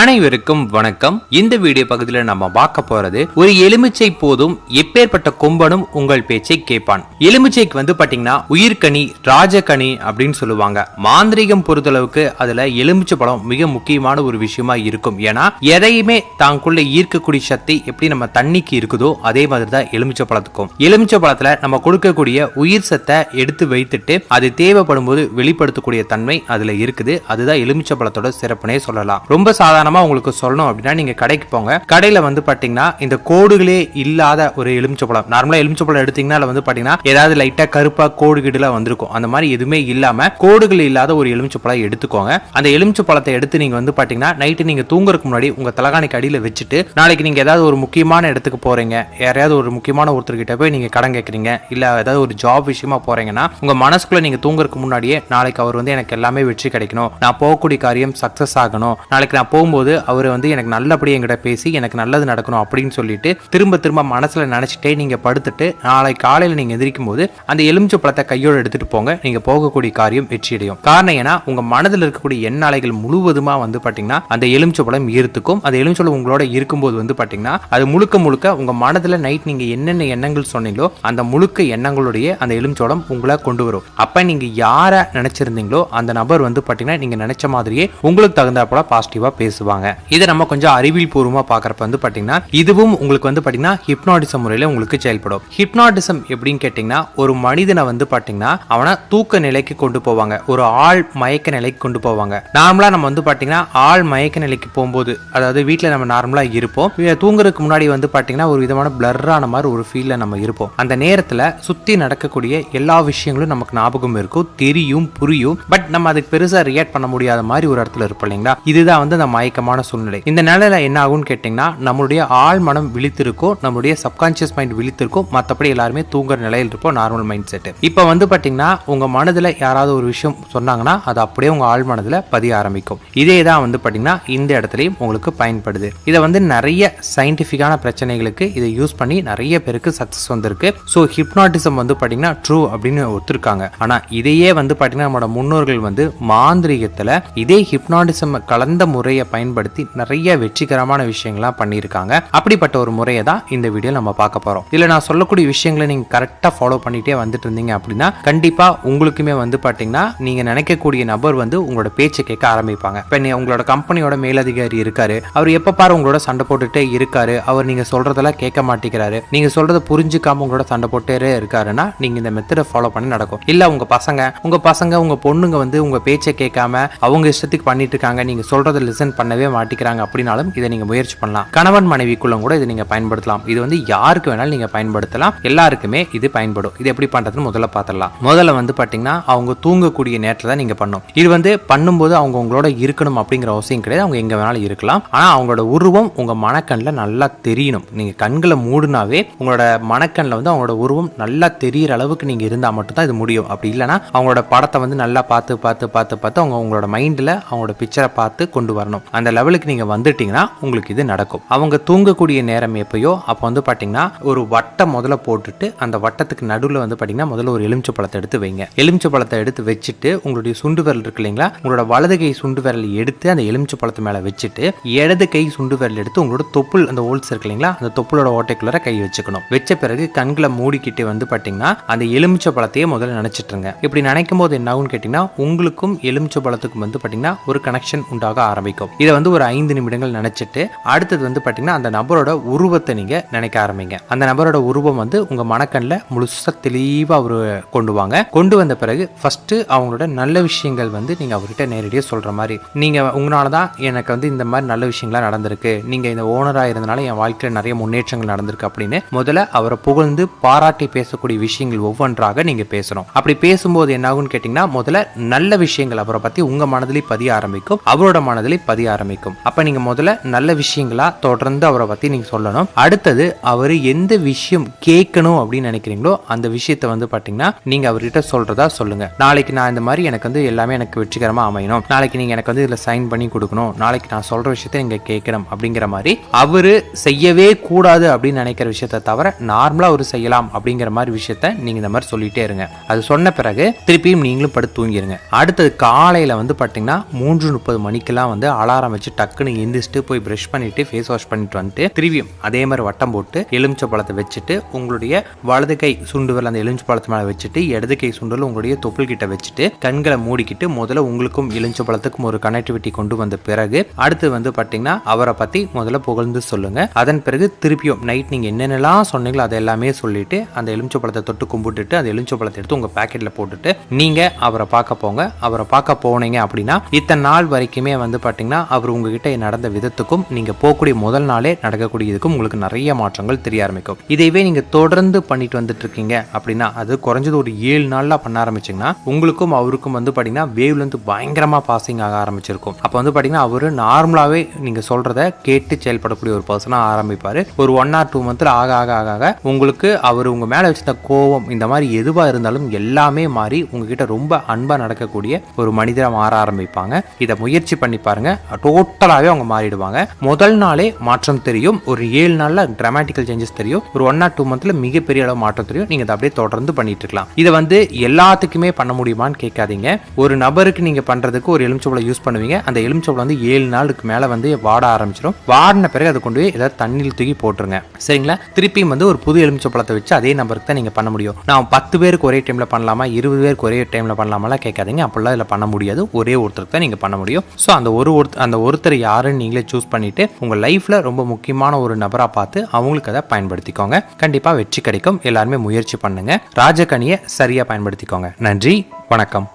அனைவருக்கும் வணக்கம். இந்த வீடியோ பகுதியில் நம்ம பார்க்க போறது ஒரு எலுமிச்சை போதும் எப்பேற்பட்ட கொம்பனும் உங்கள் பேச்சை கேட்பான். எலுமிச்சைக்கு வந்து பாத்தீங்கன்னா உயிர்கனி ராஜகனி அப்படின்னு சொல்லுவாங்க. மாந்திரீகம் பொறுத்தளவுக்கு அதுல எலுமிச்சை பழம் மிக முக்கியமான ஒரு விஷயமா இருக்கும். ஏன்னா எதையுமே தாங்குள்ள ஈர்க்கக்கூடிய சக்தி எப்படி நம்ம தண்ணிக்கு இருக்குதோ அதே மாதிரி தான் எலுமிச்சை பழத்துக்கும். எலுமிச்சை பழத்துல நம்ம கொடுக்கக்கூடிய உயிர் சத்தை எடுத்து வைத்துட்டு அது தேவைப்படும் போது வெளிப்படுத்தக்கூடிய தன்மை அதுல இருக்குது. அதுதான் எலுமிச்சை பழத்தோட சிறப்புனே சொல்லலாம். ரொம்ப சாதாரண உதாரணமாக உங்களுக்கு சொல்லணும் அப்படின்னா நீங்கள் கடைக்கு போங்க. கடையில் வந்து பார்த்தீங்கன்னா இந்த கோடுகளே இல்லாத ஒரு எலுமிச்சப்பழம் நார்மலாக எலுமிச்சப்பழம் எடுத்தீங்கன்னா அதுல வந்து பார்த்தீங்கன்னா ஏதாவது லைட்டாக கருப்பாக கோடு கிடுலாம் வந்திருக்கும். அந்த மாதிரி எதுவுமே இல்லாமல் கோடுகள் இல்லாத ஒரு எலுமிச்சப்பழம் எடுத்துக்கோங்க. அந்த எலுமிச்சப்பழத்தை எடுத்து நீங்கள் வந்து பார்த்தீங்கன்னா நைட்டு நீங்கள் தூங்குறதுக்கு முன்னாடி உங்கள் தலகாணிக்கு அடியில் வச்சுட்டு நாளைக்கு நீங்கள் ஏதாவது ஒரு முக்கியமான இடத்துக்கு போறீங்க. யாரையாவது ஒரு முக்கியமான ஒருத்தர்கிட்ட போய் நீங்கள் கடன் கேட்குறீங்க இல்லை ஏதாவது ஒரு ஜாப் விஷயமா போறீங்கன்னா உங்கள் மனசுக்குள்ளே நீங்கள் தூங்குறதுக்கு முன்னாடியே நாளைக்கு அவர் வந்து எனக்கு எல்லாமே வெற்றி கிடைக்கணும். நான் போகக்கூடிய காரியம் சக்ஸஸ் ஆகணும். நாளைக்கு நான் போகும்போது அவர் வந்து எனக்கு நல்லபடியாக என்கிட்ட பேசி எனக்கு நல்லது நடக்கணும் அப்படின்னு சொல்லிட்டு திரும்ப திரும்ப மனசுல நினைச்சிட்டே நீங்க படுத்துட்டு நாளை காலையில் நீங்க எந்திரிக்கும் போது அந்த எலுமிச்சை பழத்தை கையோடு எடுத்துட்டு போங்க. நீங்க போகக்கூடிய காரியம் வெற்றியடையும். காரணம் ஏன்னா உங்க மனதில் இருக்கக்கூடிய எண்ணாலைகள் முழுவதுமா வந்து பாத்தீங்கன்னா அந்த எலுமிச்சை பழம் ஈர்த்துக்கும். அந்த எலுமிச்சை பழம் உங்களோட இருக்கும்போது வந்து பாத்தீங்கன்னா அது முழுக்க முழுக்க உங்க மனதுல நைட் நீங்க என்னென்ன எண்ணங்கள் சொன்னீங்களோ அந்த முழுக்க எண்ணங்களுடைய அந்த எலுமிச்சோளம் உங்களை கொண்டு வரும். அப்ப நீங்க யார நினைச்சிருந்தீங்களோ அந்த நபர் வந்து பாத்தீங்கன்னா நீங்க நினைச்ச மாதிரியே உங்களுக்கு தகுந்த போல பாசிட்டிவா சொல்லுவாங்க. இதை நம்ம கொஞ்சம் அறிவியல் பூர்வமா பாக்குறப்ப வந்து பாத்தீங்கன்னா இதுவும் உங்களுக்கு வந்து பாத்தீங்கன்னா ஹிப்னாட்டிசம் முறையில உங்களுக்கு செயல்படும். ஹிப்னாட்டிசம் எப்படின்னு கேட்டீங்கன்னா ஒரு மனிதனை வந்து பாத்தீங்கன்னா அவனை தூக்க நிலைக்கு கொண்டு போவாங்க. ஒரு ஆள் மயக்க நிலைக்கு கொண்டு போவாங்க. நார்மலா நம்ம வந்து பாத்தீங்கன்னா ஆள் மயக்க நிலைக்கு போகும்போது அதாவது வீட்டில் நம்ம நார்மலா இருப்போம். தூங்குறதுக்கு முன்னாடி வந்து பாத்தீங்கன்னா ஒரு விதமான பிளர்ரான மாதிரி ஒரு ஃபீல்ல நம்ம இருப்போம். அந்த நேரத்துல சுத்தி நடக்கக்கூடிய எல்லா விஷயங்களும் நமக்கு ஞாபகம் இருக்கும். தெரியும் புரியும். பட் நம்ம அதுக்கு பெருசா ரியாக்ட் பண்ண முடியாத மாதிரி ஒரு இடத்துல இருப்போம் இல்லைங்களா? இதுதான் வந்து அந்த மயக்கமான சூழ்நிலை. இந்த நிலையில என்ன ஆகும்னு கேட்டீங்கன்னா நம்மளுடைய ஆழ் மனம் விழித்திருக்கும் நம்மளுடைய சப்கான்சியஸ் மைண்ட் விழித்திருக்கும் மற்றபடி எல்லாருமே தூங்குற நிலையில் இருப்போம் நார்மல் மைண்ட் செட் இப்போ வந்து பார்த்தீங்கன்னா உங்க மனதில் யாராவது ஒரு விஷயம் சொன்னாங்கன்னா அது அப்படியே உங்க ஆழ் மனதில் பதிய ஆரம்பிக்கும். இதே தான் வந்து பார்த்தீங்கன்னா இந்த இடத்துலையும் உங்களுக்கு பயன்படுது. இதை வந்து நிறைய சயின்டிஃபிக்கான பிரச்சனைகளுக்கு இதை யூஸ் பண்ணி நிறைய பேருக்கு சக்ஸஸ் வந்திருக்கு. ஸோ ஹிப்னாட்டிசம் வந்து பார்த்தீங்கன்னா ட்ரூ அப்படின்னு ஒத்துருக்காங்க. ஆனால் இதையே வந்து பார்த்தீங்கன்னா நம்மளோட முன்னோர்கள் வந்து மாந்திரிகத்தில் இதே ஹிப்னாட்டிசம் கலந்த முறையை பயன்படுத்தி நிறைய வெற்றிகரமான விஷயங்கள்லாம் பண்ணியிருக்காங்க. அப்படிப்பட்ட ஒரு முறையை தான் இந்த வீடியோ நம்ம பார்க்க போறோம். இதுல நான் சொல்லக்கூடிய விஷயங்களை நீங்க கரெக்டா ஃபாலோ பண்ணிட்டே வந்துட்டு இருந்தீங்க அப்படின்னா கண்டிப்பா உங்களுக்குமே வந்து பாத்தீங்கன்னா நீங்க நினைக்கக்கூடிய நபர் வந்து உங்களோட பேச்சை கேட்க ஆரம்பிப்பாங்க. இப்போ நீ உங்களோட கம்பெனியோட மேலதிகாரி இருக்காரு. அவர் எப்ப பாரு உங்களோட சண்டை போட்டுட்டே இருக்காரு. அவர் நீங்க சொல்றதெல்லாம் கேட்க மாட்டேங்கிறாரு. நீங்க சொல்றதை புரிஞ்சுக்காம உங்களோட சண்டை போட்டே இருக்காருன்னா நீங்க இந்த மெத்தடை ஃபாலோ பண்ணி நடக்கும். இல்ல உங்க பசங்க உங்க பசங்க உங்க பொண்ணுங்க வந்து உங்க பேச்சை கேட்காம அவங்க இஷ்டத்துக்கு பண்ணிட்டு இருக்காங்க. நீங்க சொல்றதை லிசன் பண்ணவே மாட்டிக்கிறாங்க அப்படின்னாலும் இதை நீங்க முயற்சி பண்ணலாம். கணவன் மனைவிக்குள்ள கூட இதை நீங்க பயன்படுத்தலாம். இது வந்து யாருக்கு வேணாலும் நீங்க பயன்படுத்தலாம். எல்லாருக்குமே இது பயன்படும். இது எப்படி பண்றதுன்னு முதல்ல பார்த்துடலாம் முதல்ல வந்து பாத்தீங்கன்னா அவங்க தூங்கக்கூடிய நேரத்தில் தான் நீங்க பண்ணும் இது வந்து பண்ணும்போது அவங்க உங்களோட இருக்கணும் அப்படிங்கிற அவசியம் கிடையாது. அவங்க எங்க வேணாலும் இருக்கலாம். ஆனா அவங்களோட உருவம் உங்க மனக்கண்ணில் நல்லா தெரியணும். நீங்க கண்களை மூடுனாவே உங்களோட மனக்கண்ணில் வந்து அவங்களோட உருவம் நல்லா தெரியற அளவுக்கு நீங்க இருந்தா மட்டும்தான் இது முடியும். அப்படி இல்லைன்னா அவங்களோட படத்தை வந்து நல்லா பார்த்து பார்த்து பார்த்து பார்த்து அவங்க உங்களோட மைண்ட்ல அவங்களோட பிக்சரை பார்த்து கொண்டு வரணும். அந்த லெவலுக்கு நீங்க வந்துட்டீங்கன்னா உங்களுக்கு இது நடக்கும். அவங்க தூங்கக்கூடிய நேரம் எப்பயோ அப்போ வந்து பாத்தீங்கன்னா ஒரு வட்டம் முதல்ல போட்டுட்டு அந்த வட்டத்துக்கு நடுவில் வந்து பாத்தீங்கன்னா முதல்ல ஒரு எலுமிச்சை பழத்தை எடுத்து வைங்க. எலுமிச்சை பழத்தை எடுத்து வச்சுட்டு உங்களுடைய சுண்டு விரல் இருக்கு இல்லைங்களா? உங்களோட வலது கை சுண்டு விரல் எடுத்து அந்த எலுமிச்சை பழத்து மேல வச்சுட்டு இடது கை சுண்டு விரல் எடுத்து உங்களோட தொப்புள் அந்த ஹோல்ஸ் இருக்கு இல்லைங்களா? அந்த தொப்புளோட ஓட்டைக்குள்ளார கை வச்சுக்கணும். வச்ச பிறகு கண்களை மூடிக்கிட்டு வந்து பாத்தீங்கன்னா அந்த எலுமிச்சை பழத்தையே முதல்ல நினைச்சிட்டுருங்க இப்படி நினைக்கும் போது என்ன ஆகும்னு கேட்டீங்கன்னா உங்களுக்கும் எலுமிச்சை பழத்துக்கும் வந்து பாத்தீங்கன்னா ஒரு கனெக்ஷன் உண்டாக ஆரம்பிக்கும். இதை வந்து ஒரு ஐந்து நிமிடங்கள் நினச்சிட்டு அடுத்தது வந்து பார்த்தீங்கன்னா அந்த நபரோட உருவத்தை நீங்கள் நினைக்க ஆரம்பிங்க. அந்த நபரோட உருவம் வந்து உங்கள் மனக்கண்ணில் முழுசாக தெளிவாக அவர் கொண்டு வாங்க. கொண்டு வந்த பிறகு ஃபஸ்ட்டு அவங்களோட நல்ல விஷயங்கள் வந்து நீங்கள் அவர்கிட்ட நேரடியாக சொல்கிற மாதிரி. நீங்கள் உங்களால தான் எனக்கு வந்து இந்த மாதிரி நல்ல விஷயங்கள்லாம் நடந்திருக்கு. நீங்கள் இந்த ஓனராக இருந்தனால என் வாழ்க்கையில் நிறைய முன்னேற்றங்கள் நடந்திருக்கு அப்படின்னு முதல்ல அவரை புகழ்ந்து பாராட்டி பேசக்கூடிய விஷயங்கள் ஒவ்வொன்றாக நீங்கள் பேசணும். அப்படி பேசும்போது என்னாகும்னு கேட்டிங்கன்னா முதல்ல நல்ல விஷயங்கள் அவரை பற்றி உங்கள் மனதிலே பதிய ஆரம்பிக்கும். அவரோட மனதிலே பதிய ஆரம்பிக்கும். அப்ப நீங்க முதல்ல நல்ல விஷயங்களா தொடர்ந்து அவரை பத்தி நீங்க சொல்லணும். அடுத்தது அவர் எந்த விஷயம் கேட்கணும் அப்படின்னு நினைக்கிறீங்களோ அந்த விஷயத்தை வந்து பாத்தீங்கன்னா நீங்க அவர்கிட்ட சொல்றதா சொல்லுங்க. நாளைக்கு நான் இந்த மாதிரி எனக்கு வந்து எல்லாமே எனக்கு வெற்றிகரமா அமையணும். நாளைக்கு நீங்க எனக்கு வந்து இதுல சைன் பண்ணி கொடுக்கணும். நாளைக்கு நான் சொல்ற விஷயத்த நீங்க கேட்கணும் அப்படிங்கிற மாதிரி அவர் செய்யவே கூடாது அப்படின்னு நினைக்கிற விஷயத்த தவிர நார்மலா அவர் செய்யலாம் அப்படிங்கிற மாதிரி விஷயத்த நீங்க இந்த மாதிரி சொல்லிட்டே இருங்க. அது சொன்ன பிறகு திருப்பியும் நீங்களும் படுத்து தூங்கிருங்க. அடுத்தது காலையில வந்து பாத்தீங்கன்னா மூன்று முப்பது மணிக்கெல்லாம் வந்து அலாரம் வச்சு டக்குன்னு எந்திரிச்சிட்டு போய் ப்ரஷ் பண்ணிட்டு ஃபேஸ் வாஷ் பண்ணிட்டு வந்துட்டு திரும்பியும் அதே மாதிரி வட்டம் போட்டு எலுமிச்சை பழத்தை வச்சுட்டு உங்களுடைய வலது கை சுண்டுவில் அந்த எலுமிச்சை பழத்து மேலே வச்சுட்டு இடது கை சுண்டுவல் உங்களுடைய தொப்புள் கிட்ட வச்சுட்டு கண்களை மூடிக்கிட்டு முதல்ல உங்களுக்கும் எலுமிச்சை பழத்துக்கும் ஒரு கனெக்டிவிட்டி கொண்டு வந்த பிறகு அடுத்து வந்து பார்த்தீங்கன்னா அவரை பற்றி முதல்ல புகழ்ந்து சொல்லுங்க. அதன் பிறகு திருப்பியும் நைட் நீங்கள் என்னென்னலாம் சொன்னீங்களோ அதை எல்லாமே சொல்லிட்டு அந்த எலுமிச்சை பழத்தை தொட்டு கும்பிட்டுட்டு அந்த எலுமிச்சை பழத்தை எடுத்து உங்கள் பேக்கெட்டில் போட்டுட்டு நீங்கள் அவரை பார்க்க போங்க. அவரை பார்க்க போனீங்க அப்படின்னா இத்தனை நாள் வரைக்குமே வந்து பார்த்தீங்கன்னா அவர் உங்ககிட்ட நடந்த விதத்துக்கும் நீங்கள் போகக்கூடிய முதல் நாளே நடக்கக்கூடியதுக்கும் உங்களுக்கு நிறைய மாற்றங்கள் தெரிய ஆரம்பிக்கும். இதைவே நீங்கள் தொடர்ந்து பண்ணிட்டு வந்துட்டு இருக்கீங்க அப்படின்னா அது குறைஞ்சது ஒரு ஏழு நாளில் பண்ண ஆரம்பிச்சிங்கன்னா உங்களுக்கும் அவருக்கும் வந்து பார்த்தீங்கன்னா வேவ்ல இருந்து பயங்கரமாக பாசிங் ஆக ஆரம்பிச்சிருக்கும். அப்போ வந்து பார்த்தீங்கன்னா அவர் நார்மலாகவே நீங்கள் சொல்கிறத கேட்டு செயல்படக்கூடிய ஒரு பர்சனாக ஆரம்பிப்பார். ஒரு ஒன் ஆர் டூ மந்த்தில் ஆக ஆக ஆக ஆக உங்களுக்கு அவர் உங்கள் மேலே வச்சிருந்த கோபம் இந்த மாதிரி எதுவாக இருந்தாலும் எல்லாமே மாறி உங்ககிட்ட ரொம்ப அன்பாக நடக்கக்கூடிய ஒரு மனிதரை மாற ஆரம்பிப்பாங்க. இதை முயற்சி பண்ணி பாருங்க. டோட்டலாகவே அவங்க மாறிடுவாங்க. முதல் நாளே மாற்றம் தெரியும். ஒரு ஏழு நாளில் டிராமாட்டிக்கல் சேஞ்சஸ் தெரியும். ஒரு ஒன் ஆர் டூ மந்த்தில் மிகப்பெரிய அளவு மாற்றம் தெரியும். நீங்கள் அதை அப்படியே தொடர்ந்து பண்ணிட்டு இருக்கலாம். இதை வந்து எல்லாத்துக்குமே பண்ண முடியுமான்னு கேட்காதீங்க. ஒரு நபருக்கு நீங்கள் பண்ணுறதுக்கு ஒரு எலுமிச்சோளை யூஸ் பண்ணுவீங்க. அந்த எலுமிச்சோளை வந்து ஏழு நாளுக்கு மேலே வந்து வாட ஆரம்பிச்சிடும் வாடின பிறகு அதை கொண்டு போய் ஏதாவது தண்ணியில் தூக்கி போட்டுருங்க. சரிங்களா? திருப்பியும் வந்து ஒரு புது எலுமிச்சம்பழத்தை வச்சு அதே நபருக்கு தான் நீங்கள் பண்ண முடியும். நான் பத்து பேருக்கு ஒரே டைமில் பண்ணலாமா? இருபது பேருக்கு ஒரே டைமில் பண்ணலாமாலாம் கேட்காதீங்க. அப்படிலாம் இதில் பண்ண முடியாது. ஒரே ஒருத்தருக்கு தான் நீங்கள் பண்ண முடியும். ஸோ அந்த ஒரு ஒருத்தர் அந்த ஒருத்தர் யாருன்னு நீங்களே சூஸ் பண்ணிட்டு உங்கள் லைஃப்பில் ரொம்ப முக்கியமான ஒரு நபராக பார்த்து அவங்களுக்கு அதை பயன்படுத்திக்கோங்க. கண்டிப்பாக வெற்றி கிடைக்கும். எல்லாருமே முயற்சி பண்ணுங்க. ராஜகனியை சரியாக பயன்படுத்திக்கோங்க. நன்றி. வணக்கம்.